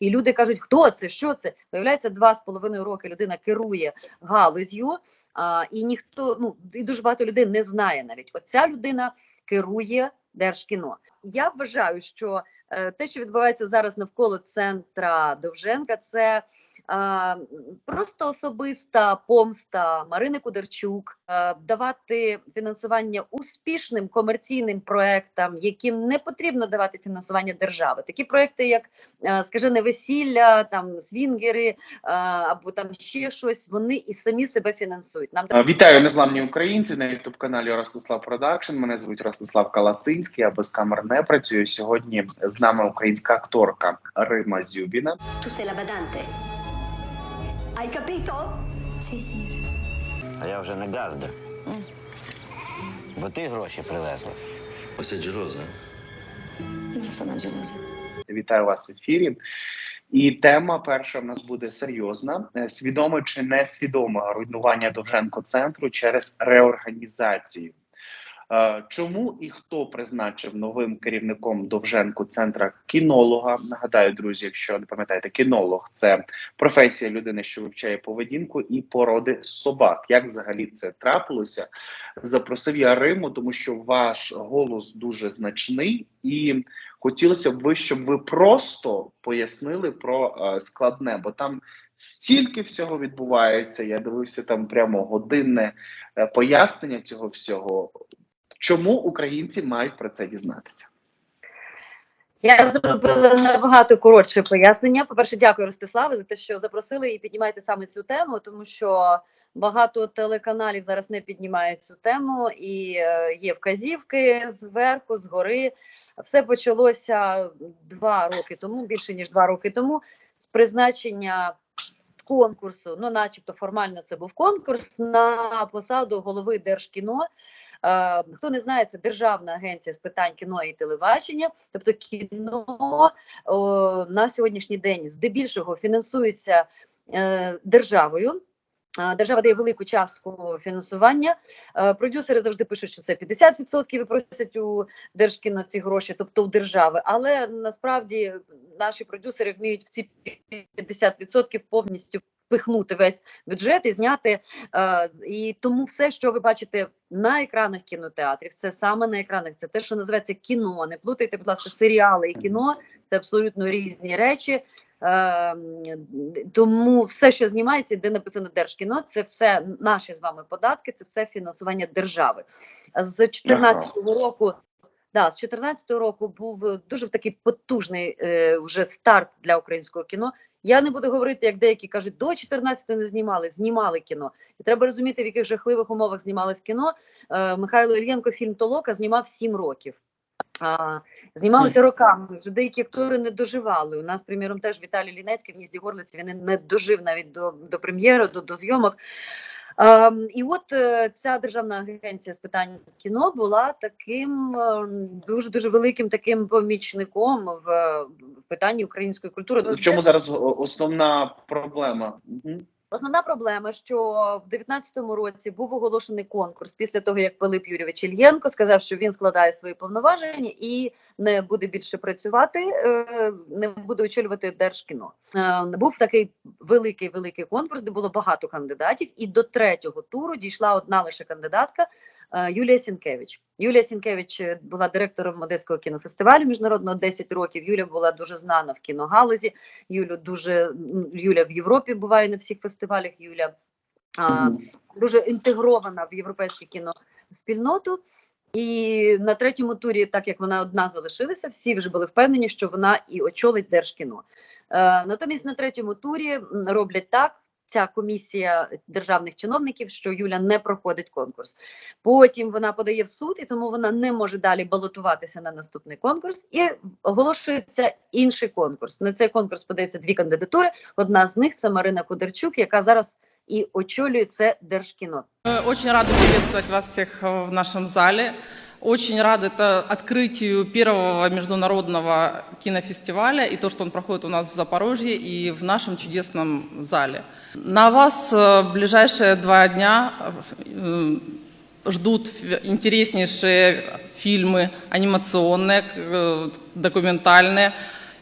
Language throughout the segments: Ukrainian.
І люди кажуть, хто це, що це? Виявляється, два з половиною роки людина керує галузю, а, і ніхто, ну і дуже багато людей не знає навіть. Оця людина керує Держкіно. Я вважаю, що е, те, що відбувається зараз навколо центра Довженка, це просто особиста помста Марини Кудерчук, е, давати фінансування успішним комерційним проектам, яким не потрібно давати фінансування держави. Такі проекти, як е, скажене весілля, там свінгери е, або там ще щось, вони і самі себе фінансують. Нам Вітаю незламні українці на ютуб каналі Ростислав Продакшн. Мене звуть Ростислав Калацинський, а без камер не працюю. Сьогодні з нами українська акторка Рима Зюбіна. La badante. Hai capito? Sì, sì. А я вже не газда. Бо ти гроші привезла. Sei gelosa? Non sono gelosa. Вітаю вас в ефірі. І тема перша в нас буде серйозна: Е, свідоме чи несвідоме руйнування Довженко центру через реорганізацію. Е, Чому і хто призначив новим керівником Довженко центра кінолога? Нагадаю, друзі, якщо не пам'ятаєте, кінолог це професія людини, що вивчає поведінку і породи собак. Як взагалі це трапилося? Запросив я Риму, тому що ваш голос дуже значний, і хотілося б ви, щоб ви просто пояснили про е, складне, бо там стільки всього відбувається. Я дивився там прямо годинне е, пояснення цього всього. Чому українці мають про це дізнатися? Я зробила набагато коротше пояснення. По-перше, дякую, Ростиславе, за те, що запросили і піднімаєте саме цю тему, тому що багато телеканалів зараз не піднімають цю тему, і е, є вказівки зверху, згори. Все почалося два роки тому, більше ніж два роки тому, з призначення конкурсу. Ну, начебто, формально це був конкурс на посаду голови Держкіно. Е, Хто не знає, це Державна агенція з питань кіно і телебачення. Тобто кіно на сьогоднішній день здебільшого фінансується е, державою. Е, Держава дає велику частку фінансування. Продюсери завжди пишуть, що це 50% і просять у Держкіно ці гроші, тобто у держави. Але насправді наші продюсери вміють в ці 50% повністю впихнути весь бюджет і зняти. Е, і тому все, що ви бачите на екранах кінотеатрів, це саме на екранах. Це те, що називається кіно. Не плутайте, будь ласка, серіали і кіно це абсолютно різні речі. Е, тому все, що знімається, де написано Держкіно, це все наші з вами податки, це все фінансування держави. З 2014 року. Да, з 14 року був е, дуже такий потужний е, вже старт для українського кіно. Я не буду говорити, як деякі кажуть, до 14 не знімали, знімали кіно. І треба розуміти, в яких жахливих умовах знімалось кіно. Е, Михайло Ільєнко фільм Толока знімав 7 років. А, знімалися роками. Вже деякі актори не доживали. У нас, приміром, теж Віталій Лінецький в гнізді горлиці він не дожив навіть до, до прем'єри, до, до зйомок. Ем, і от е, ця державна агенція з питань кіно була таким дуже дуже великим таким помічником в, в питанні української культури. В чому зараз основна проблема? Основна проблема, що в 19-му році був оголошений конкурс після того, як Пилип Юрійович Ільєнко сказав, що він складає свої повноваження і не буде більше працювати, е, не буде очолювати держкіно. Е, Був такий великий великий конкурс, де було багато кандидатів, і до третього туру дійшла одна лише кандидатка. Е, Юлія Сінкевич. Юлія Сінкевич е, була директором Одеського кінофестивалю міжнародного 10 років. Юля була дуже знана в кіногалузі. Юлю дуже Юля в Європі буває на всіх фестивалях. Юля а, дуже інтегрована в європейське кіноспільноту. І на третьому турі, так як вона одна залишилася, всі вже були впевнені, що вона і очолить держкіно. Е, натомість на третьому турі роблять так Ця комісія державних чиновників, що Юля не проходить конкурс. Потім вона подає в суд, і тому вона не може далі балотуватися на наступний конкурс. І оголошується інший конкурс. На цей конкурс подається дві кандидатури. Одна з них це Марина Кудерчук, яка зараз і очолює це держкіно. Мы Очень рады приветствовать вас всех э, в нашем зале. Очень рады это открытию первого международного кинофестиваля и то, что он проходит у нас в Запорожье и в нашем чудесном зале. На вас э, в ближайшие два дня э, ждут ф- интереснейшие фильмы анимационные, э, документальные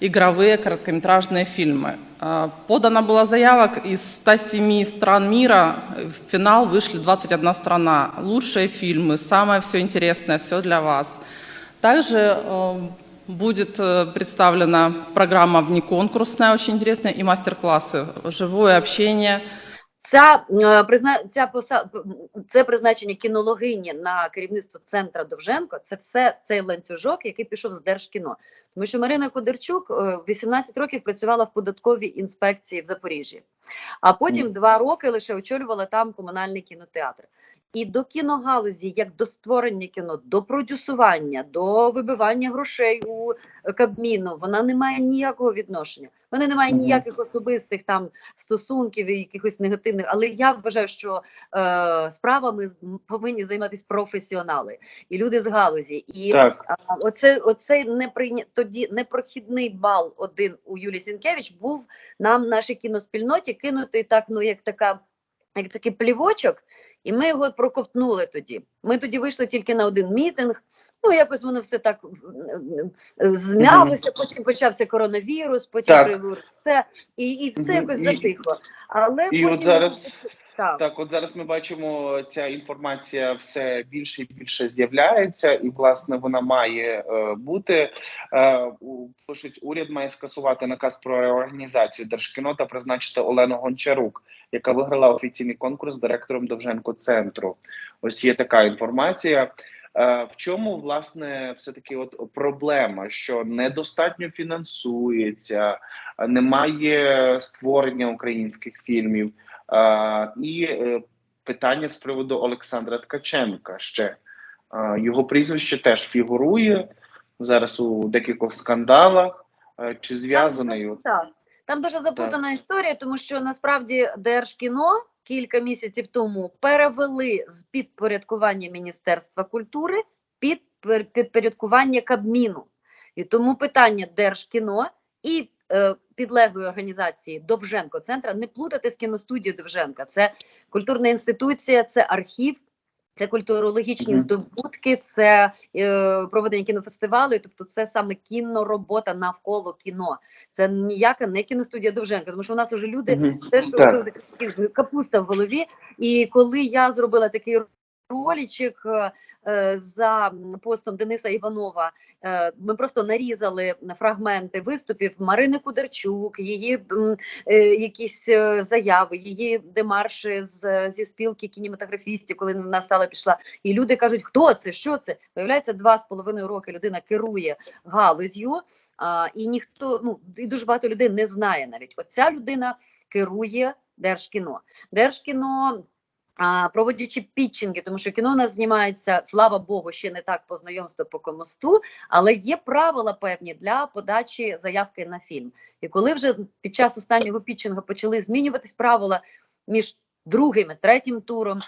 игровые короткометражные фильмы. А, Подано было заявок из 107 стран мира. В финал вышли 21 страна. Лучшие фильмы, самое все интересное, все для вас. Также э, будет э, представлена программа внеконкурсная, очень интересная, и мастер-классы, живое общение. Ця, е, призна... ця поса... це призначення кінологині на керівництво центра Довженко. Це все цей ланцюжок, який пішов з Держкіно. Тому що Марина Кудерчук в 18 років працювала в податковій інспекції в Запоріжжі, а потім два роки лише очолювала там комунальний кінотеатр. І до кіногалузі, як до створення кіно, до продюсування, до вибивання грошей у Кабміну, вона не має ніякого відношення. Вона не має ніяких особистих там стосунків і якихось негативних. Але я вважаю, що е, справами повинні займатися професіонали і люди з галузі. І Так. оце, оцей неприйня... тоді непрохідний бал один у Юлії Сінкевич був нам, нашій кіноспільноті, кинутий так, ну як така, як такий плівочок, і ми його проковтнули тоді. Ми тоді вийшли тільки на один мітинг. Ну, якось воно все так змялося, потім почався коронавірус, потім це, і, і все якось затихло. Але і потім от зараз- так. Так, от зараз ми бачимо, ця інформація все більше і більше з'являється, і власне вона має е, бути. Е, у- пишуть, уряд має скасувати наказ про реорганізацію Держкіно та призначити Олену Гончарук, яка виграла офіційний конкурс з директором Довженко центру. Ось є така інформація. Е, В чому власне все таки от проблема, що недостатньо фінансується, е, немає створення українських фільмів. Е, І питання з приводу Олександра Ткаченка ще його прізвище теж фігурує зараз у декількох скандалах. Чи зв'язаний от Так. Там дуже запутана історія, тому що насправді Держкіно кілька місяців тому перевели з підпорядкування Міністерства культури під підпорядкування Кабміну. І тому питання Держкіно і е, підлеглої організації Довженко центра не плутати з кіностудією Довженка. Це культурна інституція, це архів. Це культурологічні здобутки, це е, проведення кінофестивалю, тобто це саме кіноробота навколо кіно. Це ніяка не кіностудія Довженка, тому що у нас вже люди Мгм. теж капуста в голові. І коли я зробила такий ролічик е, за постом Дениса Іванова, е, ми просто нарізали фрагменти виступів Марини Кударчук, її е, якісь е, заяви, її демарші з зі спілки кінематографістів, коли вона стала пішла. І люди кажуть, хто це, що це? Виявляється, два з половиною роки людина керує галузю. І ніхто, ну і дуже багато людей не знає навіть. Оця людина керує Держкіно. Держкіно, проводячи пітчинги, тому що кіно у нас знімається, слава Богу, ще не так по знайомству по комосту, але є правила певні для подачі заявки на фільм. І коли вже під час останнього пітчингу почали змінюватись правила між другим і третім туром,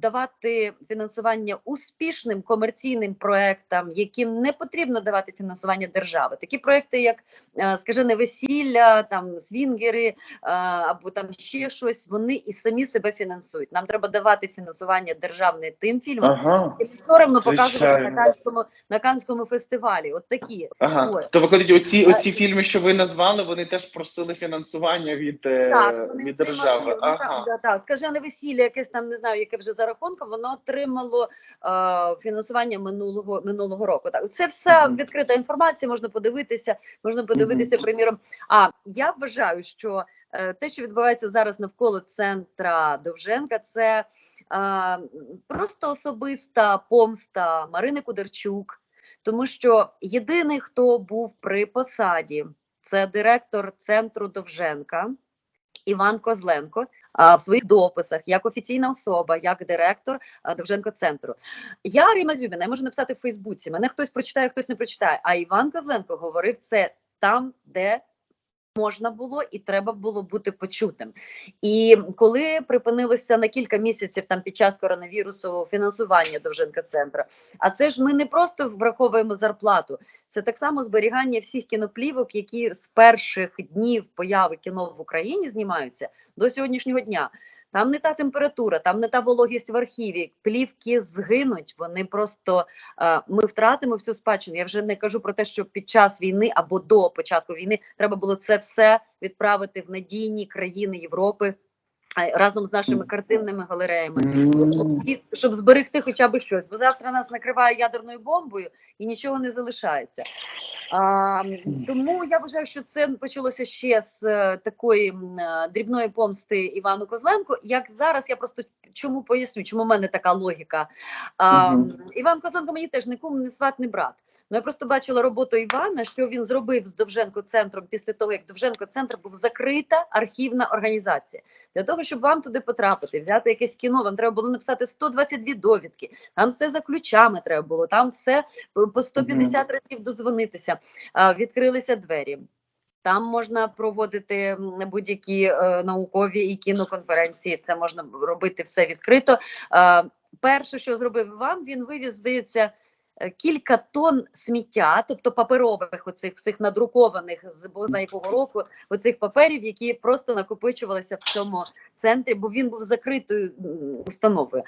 давати фінансування успішним комерційним проектам, яким не потрібно давати фінансування держави. Такі проекти, як е, скажене весілля, там свінгери е, або там ще щось, вони і самі себе фінансують. Нам треба давати фінансування державне тим фільмам, Ага. які соромно показувати на канському на канському фестивалі. От такі. Ага. Ось. То виходить, оці, оці фільми, що ви назвали, вони теж просили фінансування від, е, Так, від держави. ну, Ага. так, скажене весілля, якесь там не знаю, яке вже за рахунком, воно отримало е, фінансування минулого минулого року. Так, це все Мгм. відкрита інформація, можна подивитися. Можна подивитися, приміром. А я вважаю, що е, те, що відбувається зараз навколо центра Довженка, це е, просто особиста помста Марини Кудерчук, тому що єдиний, хто був при посаді, це директор центру Довженка. Іван Козленко в своїх дописах як офіційна особа, як директор Довженко центру. Я Ріма Зюбіна, я можу написати в Фейсбуці. Мене хтось прочитає, хтось не прочитає. А Іван Козленко говорив це там, де можна було і треба було бути почутим. І коли припинилося на кілька місяців там під час коронавірусу фінансування Довженка центру, а це ж ми не просто враховуємо зарплату. Це так само зберігання всіх кіноплівок, які з перших днів появи кіно в Україні знімаються до сьогоднішнього дня. Там не та температура, там не та вологість в архіві. Плівки згинуть. Вони просто е, ми втратимо всю спадщину. Я вже не кажу про те, що під час війни або до початку війни треба було це все відправити в надійні країни Європи е, разом з нашими картинними галереями. І щоб зберегти хоча б щось, бо завтра нас накриває ядерною бомбою і нічого не залишається. А, тому я вважаю, що це почалося ще з е, такої е, дрібної помсти Івану Козленко. Як зараз я просто чому поясню, чому в мене така логіка. А, Мгм. Іван Козленко мені теж не кум, не сват, не брат. Ну я просто бачила роботу Івана, що він зробив з Довженко центром після того, як Довженко центр був закрита архівна організація. Для того, щоб вам туди потрапити, взяти якесь кіно, вам треба було написати 122 довідки. Там все за ключами треба було, там все по- по 150 разів додзвонитися. А, відкрилися двері. Там можна проводити будь-які е, наукові і кіноконференції. Це можна робити все відкрито. Е, перше, що зробив Іван, він вивіз, здається, кілька тонн сміття, тобто паперових, оцих всіх надрукованих з бозна якого року, оцих паперів, які просто накопичувалися в цьому центрі, бо він був закритою установою.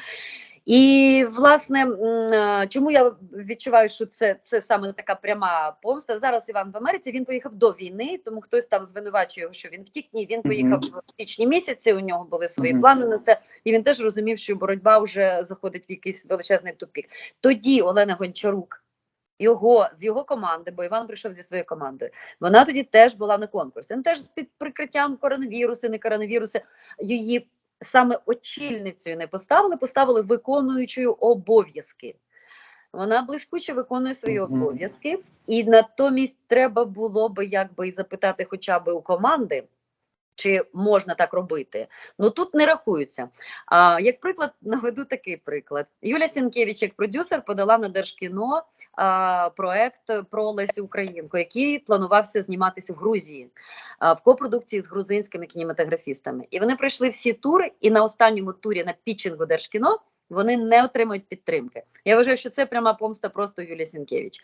І власне, е, чому я відчуваю, що це, це саме така пряма помста. Зараз Іван в Америці він поїхав до війни, тому хтось там звинувачує його, що він втік. Ні, він поїхав в січні місяці. У нього були свої Мгм. плани на це, і він теж розумів, що боротьба вже заходить в якийсь величезний тупік. Тоді Олена Гончарук. Його з його команди, бо Іван прийшов зі своєю командою. Вона тоді теж була на конкурсі. Ну, теж під прикриттям коронавірусу, не коронавіруси. Її саме очільницею не поставили, поставили виконуючою обов'язки. Вона блискуче виконує свої обов'язки, і натомість треба було би якби і запитати хоча б у команди, чи можна так робити. Ну тут не рахуються. А, як приклад, наведу такий приклад. Юля Сінкевич, як продюсер, подала на Держкіно проект про Лесю Українку, який планувався зніматися в Грузії в копродукції з грузинськими кінематографістами. І вони пройшли всі тури, і на останньому турі на пітчингу Держкіно вони не отримують підтримки. Я вважаю, що це пряма помста просто Юлії Сінкевич.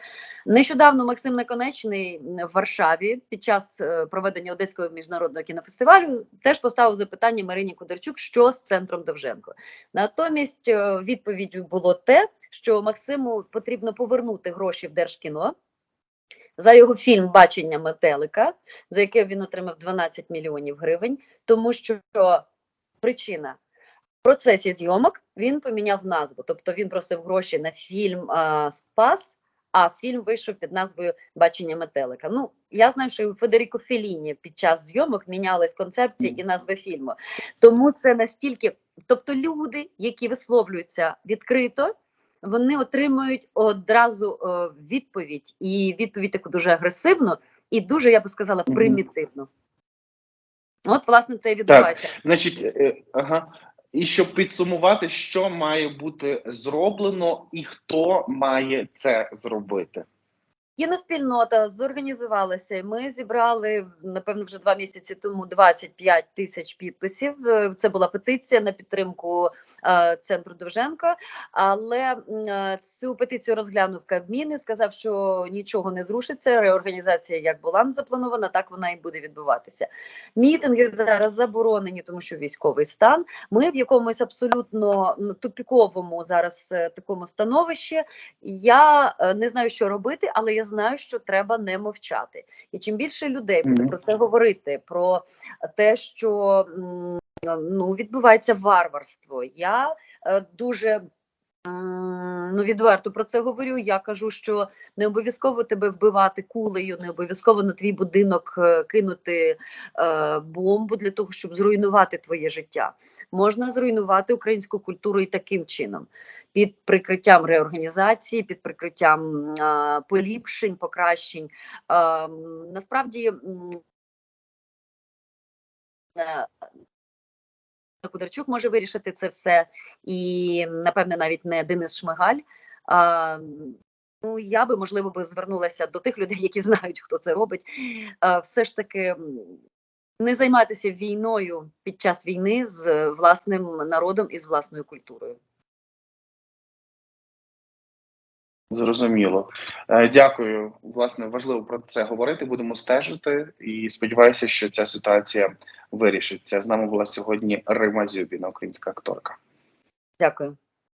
Нещодавно Максим Неконечний в Варшаві під час е, проведення Одеського міжнародного кінофестивалю теж поставив запитання Марині Кударчук, що з центром Довженко. Натомість е, відповіддю було те, що Максиму потрібно повернути гроші в Держкіно. За його фільм Бачення метелика, за яке він отримав 12 мільйонів гривень, тому що причина процесі зйомок він поміняв назву. Тобто він просив гроші на фільм а, Спас, а фільм вийшов під назвою Бачення метелика. Ну я знаю, що і у Федеріко Феліні під час зйомок мінялись концепції і назви фільму. Тому це настільки, тобто, люди, які висловлюються відкрито. Вони отримують одразу е, відповідь, і відповідь таку дуже агресивну, і дуже, я би сказала, примітивну. От, власне, це і відбувається. Значить, е, ага. І щоб підсумувати, що має бути зроблено і хто має це зробити. Кіноспільнота зорганізувалася. Ми зібрали напевно вже два місяці тому 25 тисяч підписів. Е, Це була петиція на підтримку центру Довженка. Але е, цю петицію розглянув Кабмін і сказав, що нічого не зрушиться. Реорганізація як була запланована, так вона і буде відбуватися. Мітинги зараз заборонені, тому що військовий стан. Ми в якомусь абсолютно тупіковому зараз е, такому становищі. Я е, не знаю, що робити, але я знаю, що треба не мовчати. І чим більше людей буде про це говорити, про те, що ну відбувається варварство. Я е, дуже. Ну, відверто про це говорю. Я кажу, що не обов'язково тебе вбивати кулею, не обов'язково на твій будинок е, кинути е, бомбу для того, щоб зруйнувати твоє життя. Можна зруйнувати українську культуру і таким чином під прикриттям реорганізації, під прикриттям а, поліпшень, покращень. А, м, насправді е, Кударчук може вирішити це все, і напевне навіть не Денис Шмигаль. А, ну я би можливо би звернулася до тих людей, які знають, хто це робить. А, все ж таки. Не займатися війною під час війни з власним народом і з власною культурою. Зрозуміло. Е, Дякую. Власне, важливо про це говорити. Будемо стежити і сподіваюся, що ця ситуація вирішиться. З нами була сьогодні Рима Зюбіна, українська акторка. Дякую.